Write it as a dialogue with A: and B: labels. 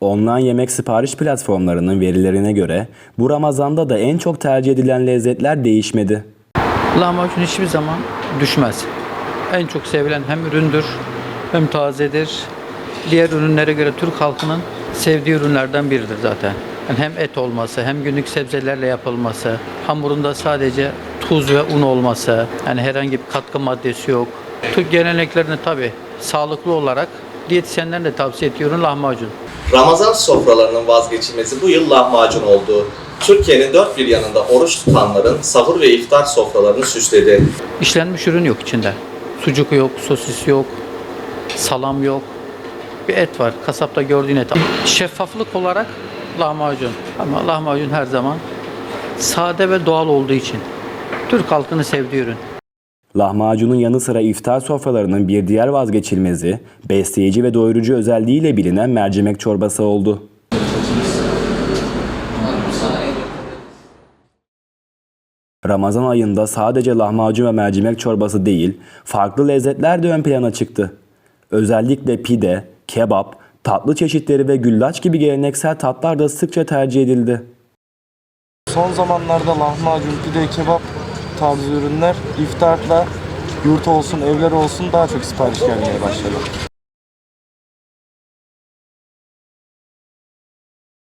A: Online yemek sipariş platformlarının verilerine göre bu Ramazan'da da en çok tercih edilen lezzetler değişmedi.
B: Lahmacun hiçbir zaman düşmez. En çok sevilen hem üründür hem tazedir. Diğer ürünlere göre Türk halkının sevdiği ürünlerden biridir zaten. Yani hem et olması, hem günlük sebzelerle yapılması, hamurunda sadece tuz ve un olması, yani herhangi bir katkı maddesi yok. Türk geleneklerini tabii sağlıklı olarak diyetisyenlerin de tavsiye ediyorum lahmacun.
C: Ramazan sofralarının vazgeçilmezi bu yıl lahmacun oldu. Türkiye'nin dört bir yanında oruç tutanların sahur ve iftar sofralarını süsledi.
B: İşlenmiş ürün yok içinde. Sucuk yok, sosis yok, salam yok. Bir et var. Kasapta gördüğün et. Şeffaflık olarak lahmacun. Ama lahmacun her zaman sade ve doğal olduğu için. Türk halkını sevdiği ürün.
A: Lahmacunun yanı sıra iftar sofralarının bir diğer vazgeçilmezi, besleyici ve doyurucu özelliğiyle bilinen mercimek çorbası oldu. Ramazan ayında sadece lahmacun ve mercimek çorbası değil, farklı lezzetler de ön plana çıktı. Özellikle pide, kebap, tatlı çeşitleri ve güllaç gibi geleneksel tatlar da sıkça tercih edildi.
D: Son zamanlarda lahmacun, pide, kebap tarzı ürünler iftarda yurt olsun, evler olsun daha çok sipariş gelmeye başladı.